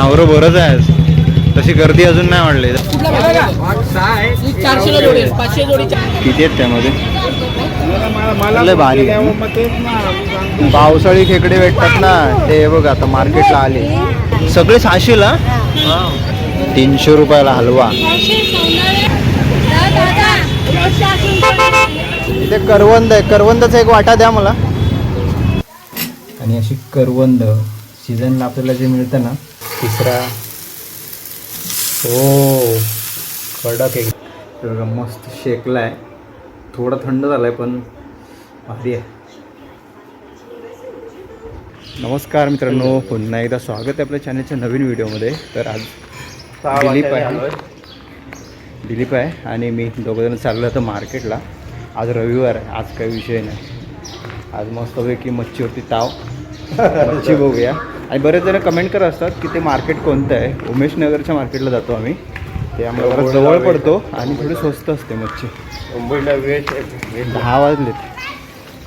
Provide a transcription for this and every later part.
मावरं बरंच आहे. तशी गर्दी अजून नाही वाढली. किती आहेत त्यामध्ये? लय भारी. पावसाळी खेकडे भेटतात ना. ते बघ आता मार्केटला आले. सगळे सहाशेला? तीनशे रुपयाला हलवा. इथे करवंद आहे. करवंदाचा एक वाटा द्या मला. आणि अशी करवंद सीझनला आपल्याला जे मिळतं ना तिसरा. हो कडक एक बघा, मस्त शेकला आहे थोडा थंड झाला आहे पण भारी आहे. नमस्कार मित्रांनो पुन्हा एकदा स्वागत आहे आपल्या चॅनलच्या नवीन व्हिडिओमध्ये तर आज दिलीप आहे. दिलीप आहे आणि मी दोघंजण चाललो होतो मार्केटला. आज रविवार आहे आज काही विषय नाही. आज मस्तपैकी मच्छीवरती ताव. मच्छी बघूया. आणि बरेच जण कमेंट करत असतात की ते मार्केट कोणतं आहे. उमेश नगरच्या मार्केटला जातो आम्ही. ते आम्हाला जवळ पडतो आणि थोडी स्वस्त असते मच्छी. मुंबईला वेळ दहा वाजलेत.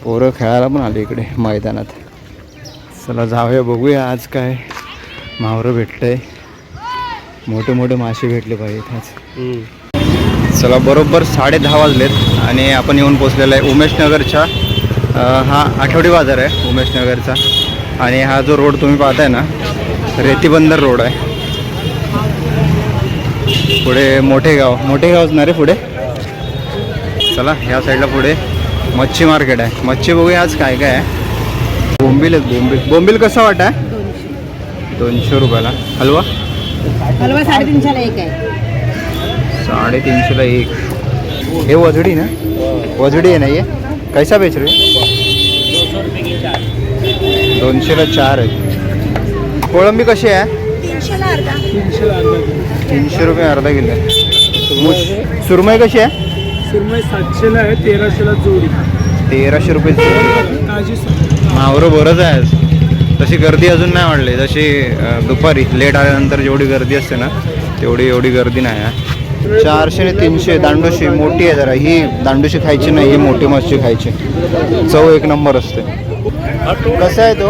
पोरं खेळायला पण आले इकडे मैदानात. चला जाऊया बघूया आज काय मावरं भेटतंय. मोठे मोठे मासे भेटले पाहिजेत आज. चला बरोबर साडे दहा वाजलेत आणि आपण येऊन पोचलेला आहे उमेशनगरच्या हा आठवडी बाजार आहे उमेशनगरचा आणि हा जो रोड तुम्ही पाहताय ना रेतीबंदर रोड आहे. पुढे मोठे गाव मोठे गावच ना रे पुढे? चला ह्या साईडला पुढे मच्छी मार्केट आहे. मच्छी बघूया आज काय काय आहे. बोंबील आहेत बोंबील. बोंबील कसा वाटा दोनशे रुपयाला. हलवा? हलवा साडेतीनशेला एक आहे. साडेतीनशेला एक. हे वजडी ना? वजडी आहे ना ये? कैसा बेच रे दोनशेला चार आहेत. कोळंबी कशी आहे? तीनशे रुपये अर्धा किलो सुरमई कशी आहे? सुरमई सातशेला आहे तेराशेला जोडी. तेराशे रुपये जोडी. ताजी मावरं बरंच आहे. तशी गर्दी अजून नाही वाढली. जशी दुपारी लेट आल्यानंतर जेवढी गर्दी असते ना तेवढी एवढी गर्दी नाही आहे. चारशे आणि तीनशे दांडोशी मोठी आहे जरा. ही दांडोशी खायची नाही ही मोठी मच्छी खायची. चव एक नंबर असते. कसा आहे तो?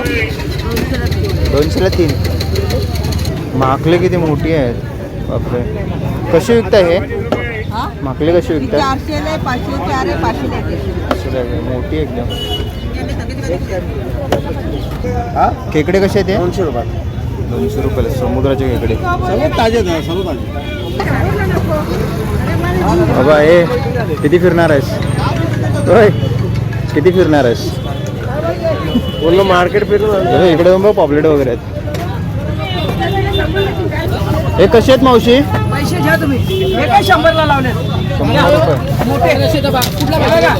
दोनशेला तीन. माकले किती मोठी आहेत. बापरे. कशी विकताय हे? माकले कशी आहे, मोठी आहे एकदम. खेकडे कसे आहेत ते? दोनशे रुपये दोनशे रुपयाला. समुद्राचे खेकडे ताजे आहेत सर्व ताजे बाबा ए किती फिरणार आहेस? होय किती फिरणार आहेस? पूर्ण मार्केट फिरून इकडे पण बघ पॉपलेट वगैरे आहेत हे कसे आहेत मावशी पैसे घ्या तुम्ही हे काय शंभरला लावले मोठे कुठला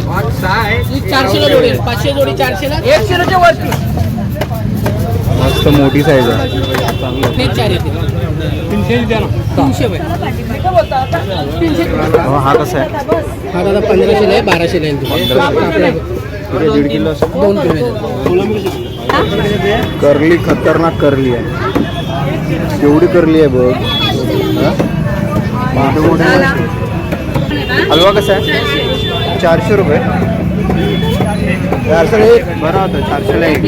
चारशेला जोडी पाचशे जोडी चारशेला वरती मस्त मोठी साईज आहे हे चार येते तीनशे हो, हा कसा आहे हा दादा पंधराशेला आहे बाराशेला आहे किती दीड किलो असेल दोन किलो करली खतरनाक करली आहे. केवढी करली आहे बघ. हा? मोठे मोठे हलवा कसा आहे? चारशे रुपये. चारशेला एक बरं होतं चारशेला एक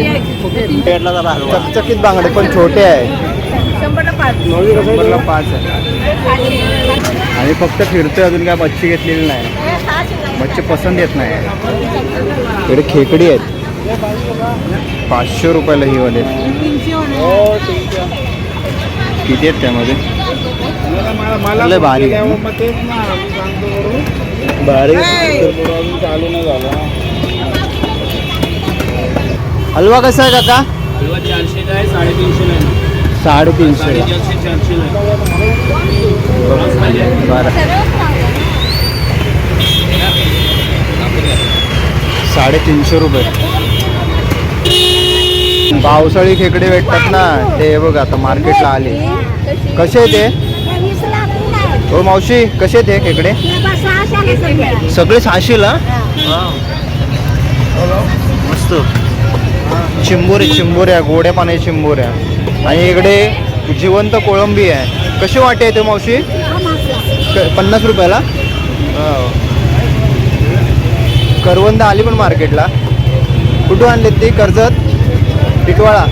पेटला जरा हलवा. चकचकीत बांगडे पण छोटे आहे. शंभरला पाच आहे. आणि फक्त फिरतोय अजून काय मच्छी घेतलेली नाही. मच्छी पसंत येत नाही. इकडे खेकडी आहेत. पाचशे रुपयाला ही वाले किती आहेत त्यामध्ये? लय भारी भारी अजून चालू नाही झालं हलवा कसा आहे काका? किंवा चारशेला आहे साडेतीनशेला आहे. साडेतीनशे बरं. साडेतीनशे रुपये. पावसाळी खेकडे भेटतात ना ते बघ आता मार्केटला आले. कसे ते हो? मावशी कसे ते खेकडे? सगळे सहाशेला मस्त. चिंबोरे चिंबोऱ्या गोड्या पाण्याच्या चिंबोऱ्या. आणि इकडे जिवंत कोळंबी आहे. कशी वाटे ते मावशी? पन्नास रुपयाला? हो. करवंद आली पण मार्केटला. कुठून आणलेत ती कर्जत? टिटवाळा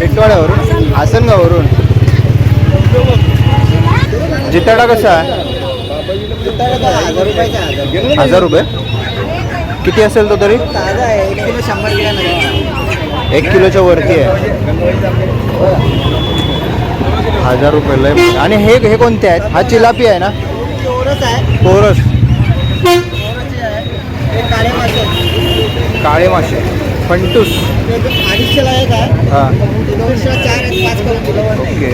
टिटवाळ्यावरून आसनगाववरून. जिताडा कसा आहे? हजार रुपये. किती असेल तो तरी? एक किलोच्या वरती आहे. हजार रुपये आणि हे हे कोणते आहेत? हा चिलापी आहे ना? कोरस काळे मासे फंटूस. हा. ओके.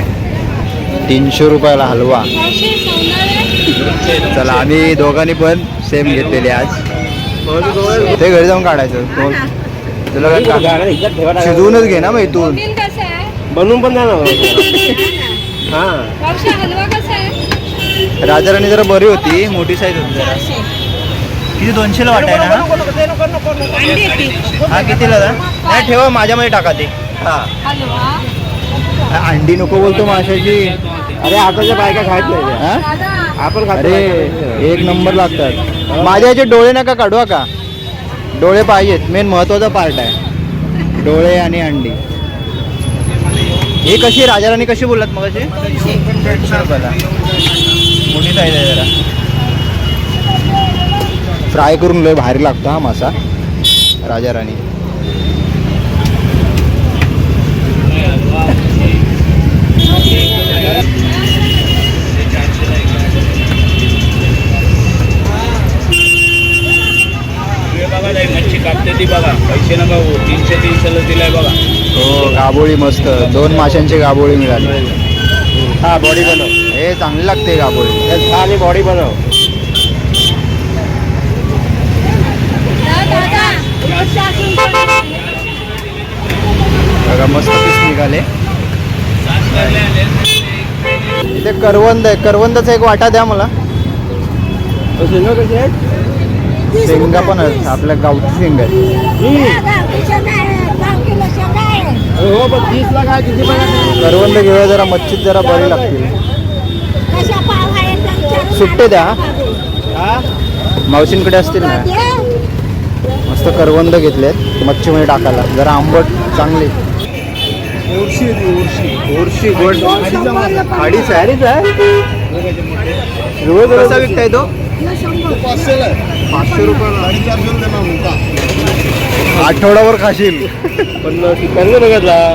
तीनशे रुपयाला हलवा. चला आम्ही दोघांनी पण सेम घेतलेले आज. ते घरी जाऊन काढायचं. तो- तुला काय का- शिजवूनच घे ना मग इथून. बोंबील कसं आहे. बनवून पण द्या ना. हा पावशा हलवा कसा आहे. राजाराणी जरा बरी होती मोठी साईज होती जरा. किती दोनशेला वाटाय ना हा कितीला जा नाही ठेवा माझ्यामध्ये टाका ते. हा. हलवा. अंडी नको बोलतो माशाची. अरे आताच्या बायका खायत नाही हा? दादा आपण खातो अरे एक नंबर लागतात. माझ्या याचे डोळे नका काढवा का? डोळे पाहिजेत. मेन महत्त्वाचा पार्ट आहे. डोळे आणि अंडी. ही कशी राजाराणी कशी बोललात मग मोठी साईज आहे जरा. फ्राय करून लय भारी लागतो हा मासा. राजाराणी बघा ताई, मच्छी कापते ती बघा पैसे नका हो तीनशे तीनशेला दिलाय बघा हो गाबोळी मस्त. दोन माशांची गाबोळी मिळाली. हा बॉडी बनव. हे चांगली लागते गाबोळी. आणि बॉडी बनव दादा पावशा असून पण बघा मस्त पीस निघाले. इथे करवंद आहे. करवंदाचा एक वाटा द्या मला. शेंगा कसे आहेत शेंगा पण आहेत. आपल्या गावठी शेंगा हो बघा करवंद घेऊया जरा मच्छीत जरा बरी लागतील. सुट्टे द्या. मावशींकडे असतील ना? मस्त करवंद घेतलेत मच्छीमध्ये टाकायला. जरा आंबट चांगली. ओरशी गोड. अडीच आहे अडीच आहे. कसा विकताय तो? पाचशेला पाचशे रुपयाला. आठवड्यावर खाशील. पण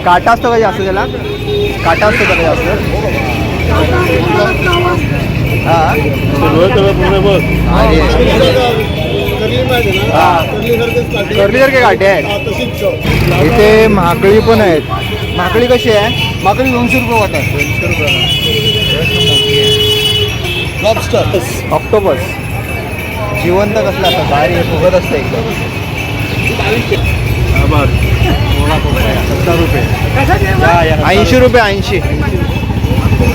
काटा असतो का जास्त त्याला? काटा असतो का जास्त. हा. पूर्ण बघ अरे करली माहिती ना. करली सारखेच काटे आहेत. इथे माकळी पण आहेत. माकळी कशी आहे? माकळी दोनशे रुपये वाटत दोनशे रुपये. Lobster. ऑक्टोबस जिवंत कसलं असतं भारी फुगत असतं एकदम. ऐंशी रुपये ऐंशी.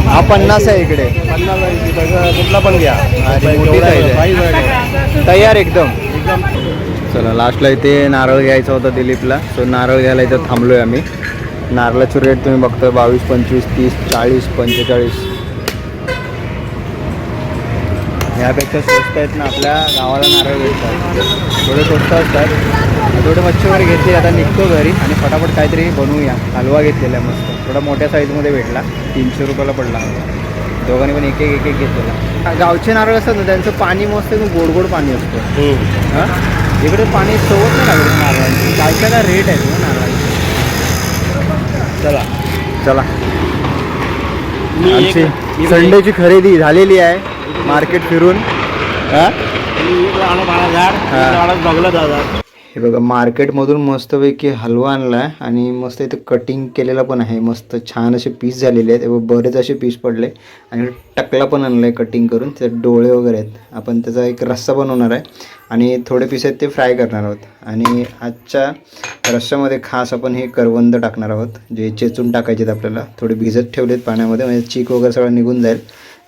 हा पन्नास आहे इकडे. कुठला पण घ्या. मोठी आहे. तयार एकदम. चला लास्टला इथे नारळ घ्यायचा होता दिलीपला. सो नारळ घ्यायला इथं थांबलोय आम्ही. नारळाचं रेट तुम्ही बघताय बावीस पंचवीस तीस चाळीस पंचेचाळीस. ह्यापेक्षा स्वस्त आहेत ना आपल्या गावाला नारळ भेटतात. थोडे स्वस्त असतात. थोडे मच्छी वगैरे घेतली आता निघतो घरी आणि फटाफट काहीतरी बनवूया. हलवा घेतलेला आहे मस्त. थोडा मोठ्या साईजमध्ये भेटला. तीनशे रुपयाला पडला. दोघांनी पण एक एक एक एक घेतलेला. गावचे नारळ असतात ना त्यांचं पाणी मस्त एकदम गोड गोड पाणी असतं. हां. इकडे पाणी चवत नाही लागत नारळांची. काय काय काय रेट आहेत ना नारळांची. चला. चला. आमची संडेची खरेदी झालेली आहे मार्केट फिरून. हां? झाड हा. बघलं दादा. हे बघा मार्केटमधून मस्तपैकी हलवा आणला आहे आणि मस्त इथे कटिंग केलेला पण आहे. मस्त छान असे पीस झालेले आहेत. बरेच असे पीस पडले आणि टकला पण आणला आहे कटिंग करून. त्याचे डोळे वगैरे आहेत. आपण त्याचा एक रस्सा बनवणार आहे आणि थोडे पीस आहेत ते फ्राय करणार आहोत. आणि आजच्या रस्स्यामध्ये खास आपण हे करवंद टाकणार आहोत जे चेचून टाकायचे आहेत आपल्याला. थोडे भिजत ठेवलेत पाण्यामध्ये. म्हणजे चीक वगैरे सगळं निघून जाईल.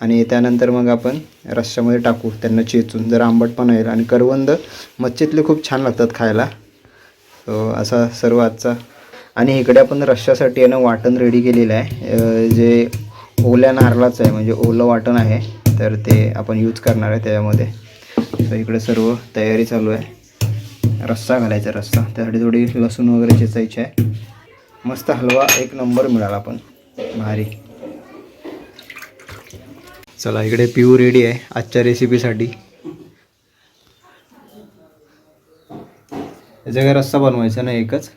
आणि त्यानंतर मग आपण रश्श्यामध्ये टाकू. त्यांना चेचून जर आंबट पण येईल आणि करवंद मच्छीतले खूप छान लागतात खायला. सो असा सर्व आजचा. आणि इकडे आपण रश्श्यासाठी यानं वाटण रेडी केलेलं आहे. जे ओल्या नारळाचं आहे म्हणजे ओलं वाटण आहे तर ते आपण यूज करणार आहे त्याच्यामध्ये सो इकडे सर्व तयारी चालू आहे. रस्सा घालायचा रस्सा. त्यासाठी थोडी लसूण वगैरे चेचायची आहे. मस्त हलवा एक नंबर मिळाला आपण भारी. चला इकडे पिऊ रेडी आहे आजच्या रेसिपीसाठी याचा काय रस्सा बनवायचा ना एकच.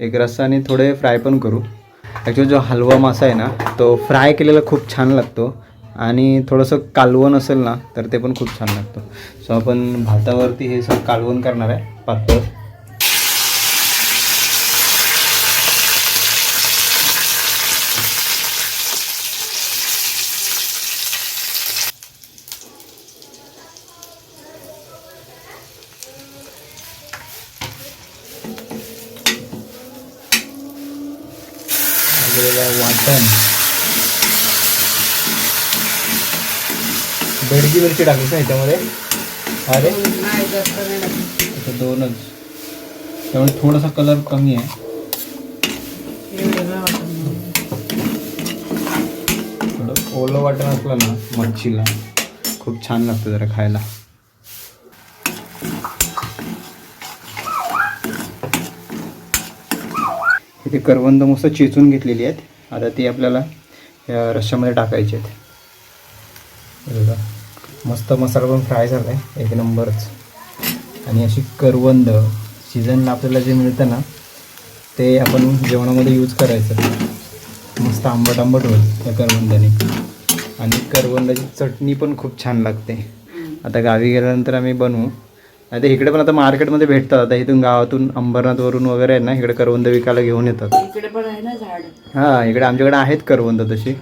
एक रस्सा आणि थोडे फ्राय पण करू. ॲक्च्युली जो हलवा मासा आहे ना तो फ्राय केलेला खूप छान लागतो. आणि थोडंसं कालवण असेल ना तर ते पण खूप छान लागतं. सो आपण भातावरती हे सगळं कालवण करणार आहे पातळ वगैरे वाटण बेडगी मिरची टाकलीस ना याच्यामध्ये. अरे. दोनच. त्यामुळे थोडासा कलर कमी आहे. थोडं ओलं वाटण असलं ना मच्छीला खूप छान लागतं जरा खायला. इथे करवंद मस्त चेचून घेतलेली आहेत. आता ती आपल्याला रश्श्यामध्ये टाकायची आहेत. मस्त मसाला पण फ्राय झाला आहे एक नंबरच. आणि अशी करवंद सीझनला आपल्याला जे मिळतं ना ते आपण जेवणामध्ये यूज करायचं. मस्त आंबट आंबट होईल त्या करवंदाने. आणि करवंदाची चटणी पण खूप छान लागते. आता गावी गेल्यानंतर आम्ही बनवू. आता इकडे पण आता मार्केटमध्ये भेटतात. आता इथून गावातून अंबरनाथवरून वगैरे आहे ना इकडे करवंद विकायला घेऊन येतात. इकडे पण आहे ना झाड? हां इकडे आमच्याकडे आहेत करवंद तशी.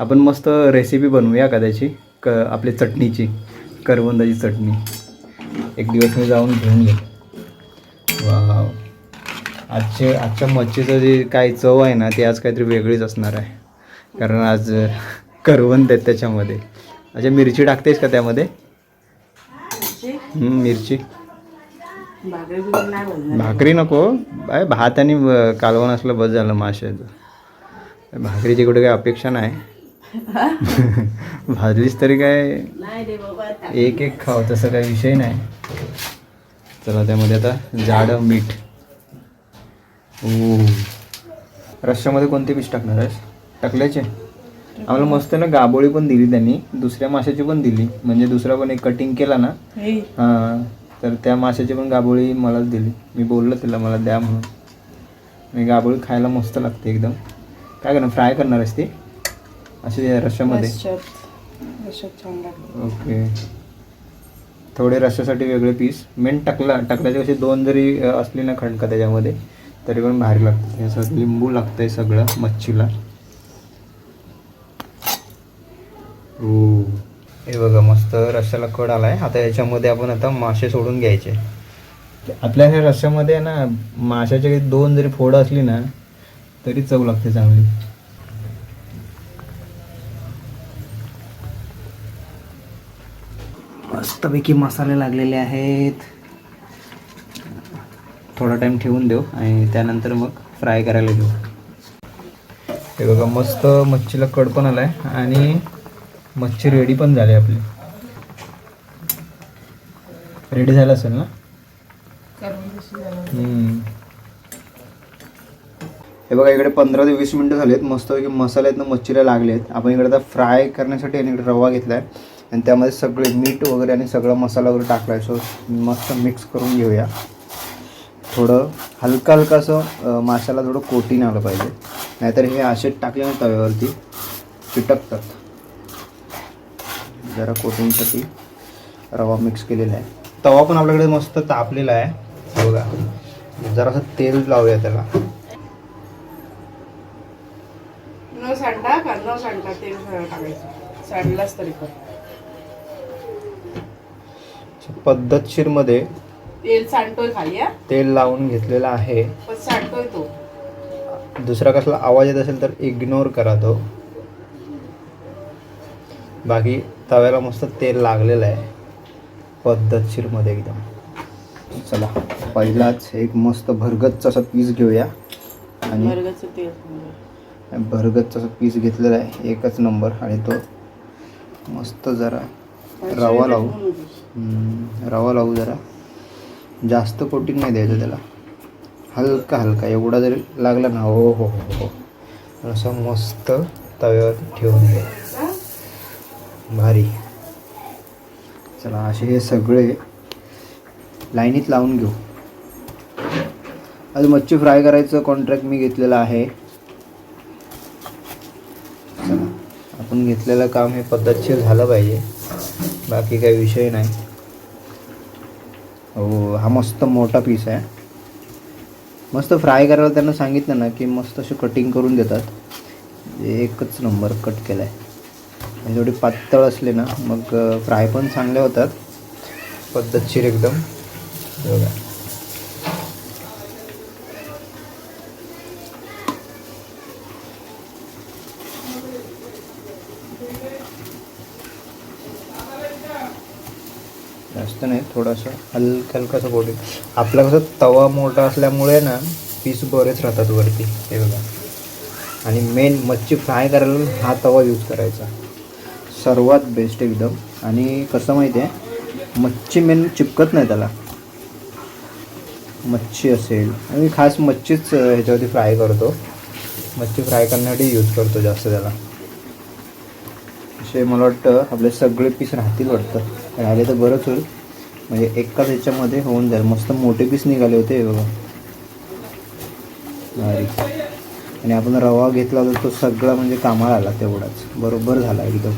आपण मस्त रेसिपी बनवूया का त्याची क आपली चटणीची करवंदाची चटणी. एक दिवस मी जाऊन घेऊन येईल वाव. आजचे आजच्या मच्छीचं जे काय चव आहे ना ती आज काहीतरी वेगळीच असणार आहे. कारण आज करवंद आहेत त्याच्यामध्ये. अच्छा मिरची टाकतेस का त्यामध्ये? मिरची? भाकरी नको. काय भात आणि कालवण असलं बस झालं माशाचं. भाकरीची कुठे काही अपेक्षा नाही. भाजलीच तरी काय? एक एक खाव तसं काही विषय नाही. चला त्यामध्ये आता जाडं मीठ. ओ रश्श्यामध्ये कोणते पीस टाकणार आहेस? टाकल्याचे? आम्हाला मस्त ना गाबोळी पण दिली त्यांनी. दुसऱ्या माशाची पण दिली. म्हणजे दुसरा पण एक कटिंग केला ना. हे. हां. तर त्या माशाची पण गाबोळी मलाच दिली. मी बोललो तिला मला द्या म्हणून. मी गाबोळी खायला मस्त लागते एकदम. काय करणार? फ्राय करणार आहेस ती? अशी रश्श्यामध्ये? छान लागतं. ओके. थोडे रश्श्यासाठी वेगळे पीस मेन टाकला टाकल्याचे कसे दोन जरी असली ना खणका त्याच्यामध्ये तरी पण भारी लागतं. हे सगळं लिंबू लागतं आहे सगळं मच्छीला. ओ हे बघा मस्त रश्श्याला कड आला आहे आता याच्यामध्ये आपण आता मासे सोडून घ्यायचे. आपल्या ह्या रश्श्यामध्ये आहे ना माशाच्या काही दोन जरी फोडं असली ना तरी चव लागते चांगली. मस्तपैकी मसाले लागलेले आहेत. थोडा टाईम ठेवून देऊ आणि त्यानंतर मग फ्राय करायला घेऊ. हे बघा मस्त मच्छीला कड पण आलाय आणि मच्छी रेडी पण झाली आपली. रेडी झालं असेल ना? हे बघा इकडे पंधरा ते वीस मिनटं झालेत. मस्तपैकी मसाले आहेत ना मच्छीला लागले आहेत आपण इकडे आता फ्राय करण्यासाठी आणि इकडे रवा घेतला आहे आणि त्यामध्ये सगळे मीठ वगैरे आणि सगळा मसाला वगैरे टाकला आहे सो मस्त मिक्स करून घेऊया. थोडं हलका हलका असं माशाला थोडं कोटीन आलं पाहिजे. नाहीतर हे असे टाकले ना तव्यावरती चिटकतात. जरा कोटिंगसाठी रवा मिक्स केलेला आहे. तवा पण आपल्याकडे मस्त तापलेला आहे. बघा. जरासं तेल लावूया त्याला. न सांडा का न सांडता तेल सांडलाच तरी पण पद्धतशीरमध्ये तेल सांडतोय खाली हा. तेल लावून घेतलेला आहे. पण सांडतोय तो. दुसरा कसला आवाज येत असेल तर इग्नोर करा तो. बाकी तव्याला मस्त तेल लागलेलं आहे. पद्धतशीरमध्ये एकदम. चला पहिलाच एक मस्त भरगतचा असा पीस घेऊया. आणि तेल. भरगतचा असा पीस घेतलेला आहे. एकच नंबर आणि तो मस्त जरा रवा लावू. रवा लावू जरा. जास्त कोटिंग नाही द्यायचं त्याला. हलका हलका एवढा जरी लागला ना हो हो हो हो. असं मस्त तव्यावर ठेवून दे. भारी. चला असे हे सगळे लाईनीत लावून घेऊ. आज मच्छी फ्राय करायचं कॉन्ट्रॅक्ट मी घेतलेलं आहे. चला आपण घेतलेलं काम हे पद्धतशीर झालं पाहिजे. बाकी काही विषय नाही. हो हा मस्त मोठा पीस आहे. मस्त फ्राय करायला त्यांना सांगितलं ना की मस्त असे कटिंग करून देतात. एकच नंबर कट केला आहे आणि थोडी पातळ असले ना मग फ्राय पण चांगले होतात. पद्धतशीर एकदम. बघा जास्त नाही थोडंसं हलकं हलकंसं कोटिंग आपला कसं तवा मोठा असल्यामुळे ना पीस बरेच राहतात वरती हे बघा. आणि मेन मच्छी फ्राय करायला हा तवा यूज करायचा. सर्वात बेस्ट एकदम. आणि कसं माहिती आहे मच्छी मेन चिपकत नाही त्याला. मच्छी असेल. आणि खास मच्छीच ह्याच्यावरती फ्राय करतो. मच्छी फ्राय करण्यासाठी यूज करतो जास्त त्याला. असे मला वाटतं आपले सगळे पीस राहतील वाटतं. राहिले तर बरंच होईल. म्हणजे एकाच याच्यामध्ये होऊन जाईल. मस्त मोठे पीस निघाले होते बघा. आणि आपण रवा घेतला तर तो सगळा म्हणजे कामाला आला तेवढाच. बरोबर झाला एकदम.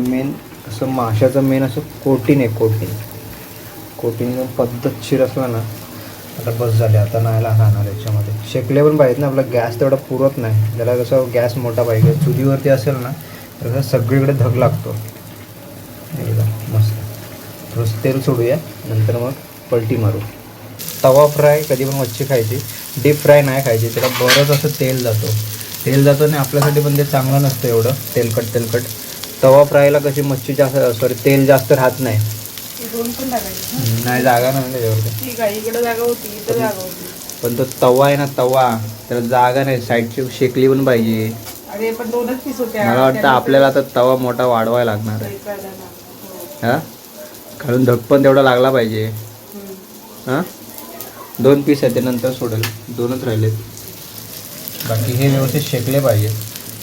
मेन असं माशाचं मेन असं कोटीन आहे कोटीन कोटीन पद्धतशीर असला ना आता बस झाले. आता नाही राहणार याच्यामध्ये. शेकले पण पाहिजेत ना आपला गॅस तेवढा पुरत नाही. त्याला कसं गॅस मोठा पाहिजे. चुलीवरती असेल ना तर सगळीकडे धग लागतो. थोडंसं तेल सोडूया नंतर मग पलटी मारू. तवा फ्राय कधी पण मच्छी खायची. डीप फ्राय नाही खायची त्याला बरंच असं तेल जातो. तेल जातं आणि आपल्यासाठी पण ते चांगलं नसतं एवढं तेलकट तेलकट. तवा फ्रायला कशी मच्छी जास्त सॉरी तेल जास्त राहत नाही. नाही जागा नाही होती पण तो तवा आहे ना तवा. त्याला जागा नाही साईडची शेकली पण पाहिजे. मला वाटतं आपल्याला आता तवा मोठा वाढवायला लागणार आहे. हा? कारण धग पण तेवढा लागला पाहिजे. हां? दोन पीस आहे ते नंतर सोडेल. दोनच राहिलेत. बाकी हे व्यवस्थित शेकले पाहिजे.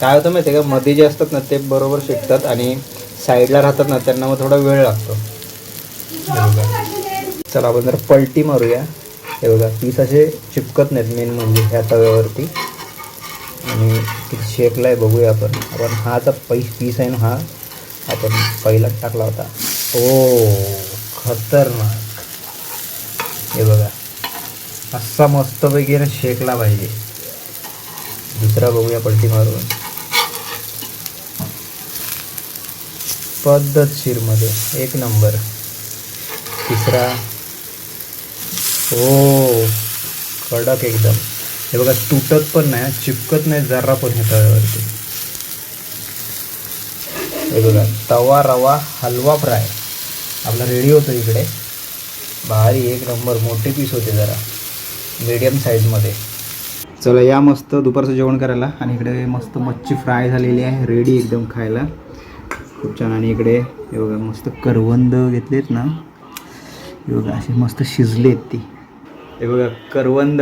काय होतं माहिती आहे का मध्ये जे असतात ना ते बरोबर शेकतात आणि साईडला राहतात ना त्यांना मग थोडा वेळ लागतो. चला आपण जरा पलटी मारूया. हे बघा पीस असे चिपकत नाहीत मेन म्हणजे ह्या तव्यावरती. आणि किती शेकला आहे बघूया आपण. आपण हा आता पै पीस आहे ना हा. आपण पहिलाच टाकला होता. ओ खतरनाक. हे बघा. असा मस्तपैकी ना शेकला पाहिजे. दुसरा बघूया पलटी मारून. पद्धतशीरमध्ये एक नंबर. तिसरा. हो कडक एकदम. हे बघा तुटत पण नाही चिपकत नाही जरा पण हे तव्यावरती. हे बघा तवा रवा हलवा फ्राय. आपला रेडी होतो इकडे. भारी एक नंबर मोठे पीस होते जरा. मीडियम साईजमध्ये चला या मस्त दुपारचं जेवण करायला. आणि इकडे मस्त मच्छी फ्राय झालेली आहे. रेडी एकदम खायला. खूप छान. आणि इकडे हे बघा मस्त करवंद घेतलेत ना. हे बघा असे मस्त शिजलेत ती. हे बघा करवंद.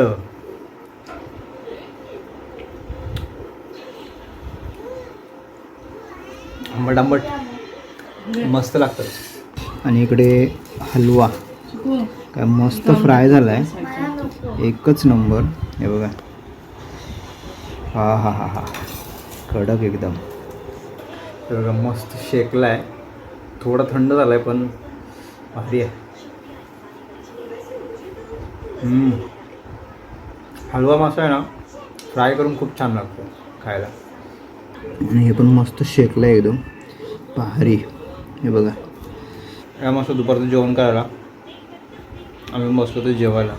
आंबट आंबट. मस्त लागतं. आणि इकडे हलवा. काय मस्त फ्राय झाला आहे एकच नंबर. हे बघा. हा हा हा हा. कडक एकदम. हे बघा मस्त शेकला आहे थोडा थंड झाला आहे पण भारी आहे. हलवा मासा आहे ना? फ्राय करून खूप छान लागतो खायला. आणि हे पण मस्त शेकलं आहे एकदम. भारी. हे बघा. या मस्त दुपारचं जेवण करायला. आम्ही बसलो होतो जेवायला.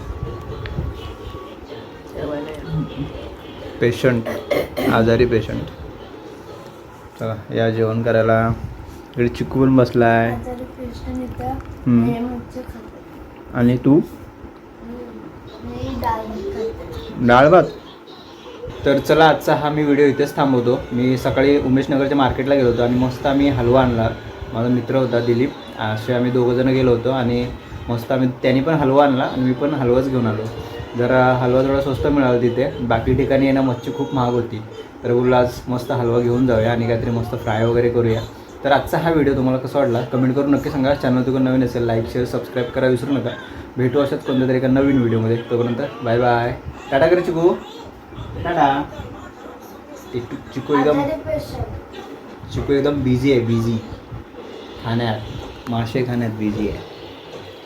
पेशंट आजारी पेशंट चला या जेवण करायला. इकडे चिकू पण बसला आहे. आणि तू? डाळ भात तर चला आजचा हा मी व्हिडिओ इथेच थांबवतो. मी सकाळी उमेशनगरच्या मार्केटला गेलो होतो आणि मस्त आम्ही हलवा आणला. माझा मित्र होता दिलीप. असे आम्ही दोघंजणं गेलो होतो आणि मस्त आम्ही त्यांनी पण हलवा आणला आणि मी पण हलवाच घेऊन आलो. जरा हलवा थोडा स्वस्त मिळाला तिथे. बाकी ठिकाणी ना मच्छी खूप महाग होती. तर बोललो आज मस्त हलवा घेऊन जाऊया आणि काहीतरी मस्त फ्राय वगैरे करूया. तर आजचा हा व्हिडिओ तुम्हाला कसा वाटला? कमेंट करून नक्की सांगा. चॅनल तुला नवीन असेल लाईक शेअर सबस्क्राईब करा विसरू नका. भेटू अशाच कोणत्या तरी एका नवीन व्हिडिओमध्ये. तोपर्यंत बाय बाय. टाटा करे चिकू. टाटा. चिकू चिकू एकदम चिकू एकदम बिझी आहे बिझी खाण्यात. मासे खाण्यात बिझी आहे